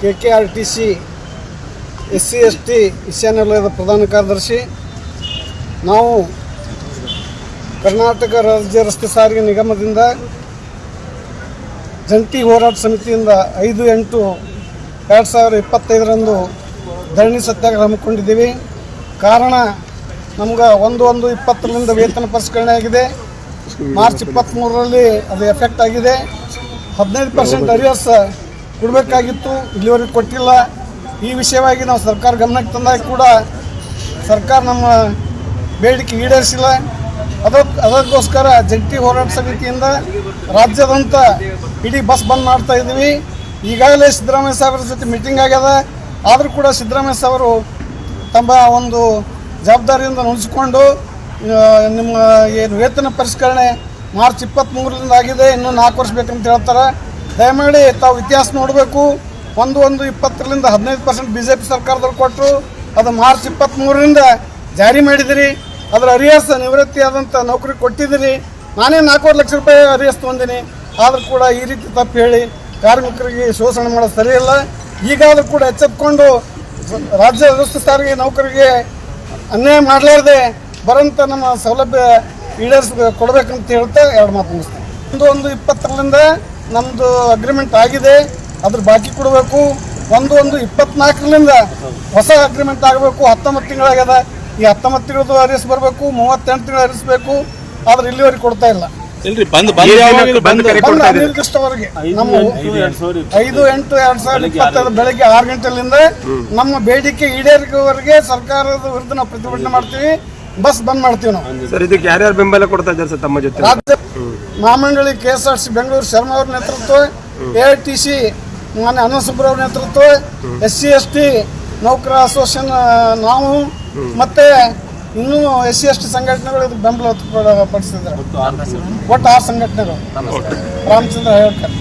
K K R T C, S C S T ಈಶಾನ್ಯ ವಲಯದ ಪ್ರಧಾನ ಕಾರ್ಯದರ್ಶಿ, ನಾವು ಕರ್ನಾಟಕ ರಾಜ್ಯ ರಸ್ತೆ ಸಾರಿಗೆ ನಿಗಮದಿಂದ ಜಂಟಿ ಹೋರಾಟ ಸಮಿತಿಯಿಂದ ಐದು ಎಂಟು ಎರಡು ಸಾವಿರ ಇಪ್ಪತ್ತೈದರಂದು ಧರಣಿ ಸತ್ಯಾಗ್ರಹ ಹಮ್ಮಿಕೊಂಡಿದ್ದೀವಿ. ಕಾರಣ ನಮ್ಗೆ ಒಂದು ಒಂದು ಇಪ್ಪತ್ತರಿಂದ ವೇತನ ಪರಿಷ್ಕರಣೆ ಆಗಿದೆ. ಮಾರ್ಚ್ ಇಪ್ಪತ್ತ್ಮೂರರಲ್ಲಿ ಅದು ಎಫೆಕ್ಟ್ ಆಗಿದೆ. ಹದಿನೈದು ಪರ್ಸೆಂಟ್ ಅರಿಯರ್ಸ್ ಕೊಡಬೇಕಾಗಿತ್ತು ಇಲ್ಲಿವರೆಗೆ ಕೊಟ್ಟಿಲ್ಲ. ಈ ವಿಷಯವಾಗಿ ನಾವು ಸರ್ಕಾರ ಗಮನಕ್ಕೆ ತಂದಾಗ ಕೂಡ ಸರ್ಕಾರ ನಮ್ಮ ಬೇಡಿಕೆ ಈಡೇರಿಸಿಲ್ಲ. ಅದಕ್ಕೆ ಅದಕ್ಕೋಸ್ಕರ ಜಂಟಿ ಹೋರಾಟ ಸಮಿತಿಯಿಂದ ರಾಜ್ಯದಂತ ಇಡೀ ಬಸ್ ಬಂದ್ ಮಾಡ್ತಾ ಇದ್ದೀವಿ. ಈಗಾಗಲೇ ಸಿದ್ದರಾಮಯ್ಯ ಸಾಹೇಬ್ರ ಜೊತೆ ಮೀಟಿಂಗ್ ಆಗ್ಯದ. ಆದರೂ ಕೂಡ ಸಿದ್ದರಾಮಯ್ಯ ಸಾಹೇಬರು ತಮ್ಮ ಒಂದು ಜವಾಬ್ದಾರಿಯಿಂದ ನುಡಿಸಿಕೊಂಡು ನಿಮ್ಮ, ಏನು ವೇತನ ಪರಿಷ್ಕರಣೆ ಮಾರ್ಚ್ ಇಪ್ಪತ್ತ್ಮೂರರಿಂದ ಆಗಿದೆ. ಇನ್ನೂ ನಾಲ್ಕು ವರ್ಷ ಬೇಕಂತ ಹೇಳ್ತಾರೆ. ದಯಮಾಡಿ ತಾವು ಇತಿಹಾಸ ನೋಡಬೇಕು. ಒಂದು ಒಂದು ಇಪ್ಪತ್ತರಿಂದ ಹದಿನೈದು ಪರ್ಸೆಂಟ್ ಬಿ ಜೆ ಪಿ ಸರ್ಕಾರದವ್ರು ಕೊಟ್ಟರು ಅದು ಮಾರ್ಚ್ ಇಪ್ಪತ್ತ್ಮೂರರಿಂದ ಜಾರಿ ಮಾಡಿದಿರಿ. ಅದರ ಅರಿಯರ್ಸ್ ನಿವೃತ್ತಿ ಆದಂಥ ನೌಕರಿ ಕೊಟ್ಟಿದ್ದೀರಿ ನಾನೇ ನಾಲ್ಕೂವರೆ ಲಕ್ಷ ರೂಪಾಯಿ ಅರಿಯರ್ಸ್ ತೊಗೊಂಡಿನಿ. ಆದರೂ ಕೂಡ ಈ ರೀತಿ ತಪ್ಪು ಹೇಳಿ ಕಾರ್ಮಿಕರಿಗೆ ಶೋಷಣೆ ಮಾಡೋದು ಸರಿಯಿಲ್ಲ ಈಗಾದರೂ ಕೂಡ ಎಚ್ಚೆತ್ಕೊಂಡು ರಾಜ್ಯ ರಸ್ತೆ ಸಾರಿಗೆ ನೌಕರಿಗೆ ಅನ್ಯಾಯ ಮಾಡಲಾರ್ದೆ ಬರೋಂಥ ನಮ್ಮ ಸೌಲಭ್ಯ ಈಡೇರಿಸ್ ಕೊಡಬೇಕಂತ ಹೇಳ್ತಾ ಎರಡು ಮಾತು ಮುಗಿಸ್ತೀನಿ. ಒಂದು ಒಂದು ಇಪ್ಪತ್ತರಿಂದ ನಮ್ಮದು ಅಗ್ರಿಮೆಂಟ್ ಆಗಿದೆ ಅದ್ರ ಬಾಕಿ ಕೊಡಬೇಕು. ಒಂದು ಒಂದು ಇಪ್ಪತ್ನಾಲ್ಕರಿಂದ ಹೊಸ ಅಗ್ರಿಮೆಂಟ್ ಆಗಬೇಕು ಹತ್ತೊಂಬತ್ತು ತಿಂಗಳಾಗ್ಯದ. ಈ ಹತ್ತೊಂಬತ್ತು ತಿಂಗಳದ್ದು ಅರಿಸ್ ಬರಬೇಕು ಮೂವತ್ತೆಂಟು ತಿಂಗಳು ಅರಿಸ್ಬೇಕು ಆದ್ರೆ ಇಲ್ಲಿವರೆಗೆ ಕೊಡ್ತಾ ಇಲ್ಲ. ಅನಿರ್ದಿಷ್ಟವರೆಗೆ. ನಮ್ಮ ಐದು ಎಂಟು ಎರಡ್ ಸಾವಿರದ ಇಪ್ಪತ್ತೈದು ಬೆಳಗ್ಗೆ ಆರು ಗಂಟೆಲಿಂದ ನಮ್ಮ ಬೇಡಿಕೆ ಈಡೇರಿಕೆವರೆಗೆ ಸರ್ಕಾರದ ವಿರುದ್ಧ ನಾವು ಪ್ರತಿಭಟನೆ ಮಾಡ್ತೀವಿ. ಬಸ್ ಬಂದ್ ಮಾಡ್ತೀವಿ ನಾವು. ಸರ್ ಇದಕ್ಕೆ ಯಾರ್ಯಾರು ಬೆಂಬಲ ಕೊಡ್ತಾ ಇದ್ದಾರೆ ಸರ್ ತಮ್ಮ ಜೊತೆ? ರಾಜ್ಯ ಮಹಾಮಂಡಳಿ K S R C Bengaluru Sharma ಅವ್ರ ನೇತೃತ್ವ ಎ ಐ ಟಿ ಸಿ ಮಾನ್ಯ ಅನಂತಸುಬ್ರ ಅವ್ರ ನೇತೃತ್ವ ಎಸ್ ಸಿ ಎಸ್ ಟಿ ನೌಕರ ಅಸೋಸಿಯೇಷನ್ ನಾವು ಮತ್ತೆ ಇನ್ನೂ ಎಸ್ ಸಿ ಎಸ್ ಟಿ ಸಂಘಟನೆಗಳು ಇದಕ್ಕೆ ಬೆಂಬಲ ಪಡಿಸಿದ್ದಾರೆ ಒಟ್ಟು ಆರು ಸಂಘಟನೆಗಳು. ರಾಮಚಂದ್ರ ಹೇಳ್ಕರ್.